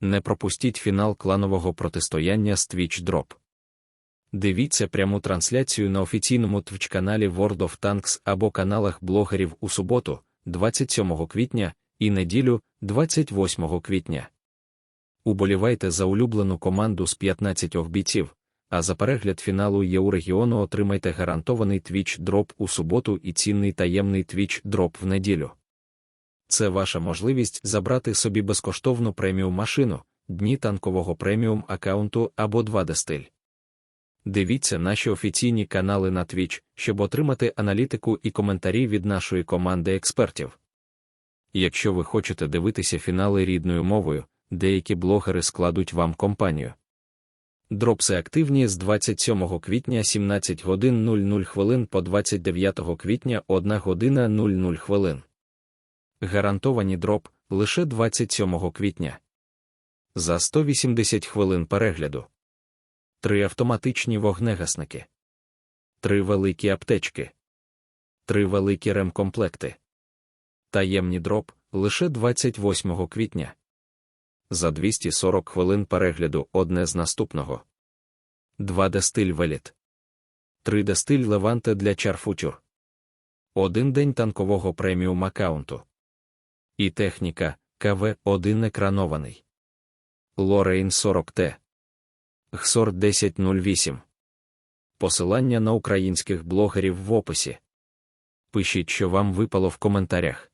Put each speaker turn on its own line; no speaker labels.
Не пропустіть фінал кланового протистояння з Twitch Drop. Дивіться пряму трансляцію на офіційному твч-каналі World of Tanks або каналах блогерів у суботу, 27 квітня, і неділю, 28 квітня. Уболівайте за улюблену команду з 15 бійців, а за перегляд фіналу ЄУ-регіону отримайте гарантований Twitch Drop у суботу і цінний таємний Twitch Drop в неділю. Це ваша можливість забрати собі безкоштовну преміум машину, дні танкового преміум аккаунту або 2D стиль. Дивіться наші офіційні канали на Twitch, щоб отримати аналітику і коментарі від нашої команди експертів. Якщо ви хочете дивитися фінали рідною мовою, деякі блогери складуть вам компанію. Дропси активні з 27 квітня 17 годин 00 хвилин по 29 квітня 1 година 00 хвилин. Гарантовані дроп лише 27 квітня. За 180 хвилин перегляду. Три автоматичні вогнегасники. Три великі аптечки. Три великі ремкомплекти. Таємні дроп лише 28 квітня. За 240 хвилин перегляду одне з наступного. 2D стиль веліт. 3D стиль Леванте для чарфутюр. Один день танкового преміум аккаунту. І техніка КВ-1 екранований. Лорейн 40Т. Гсор 1008. Посилання на українських блогерів в описі. Пишіть, що вам випало в коментарях.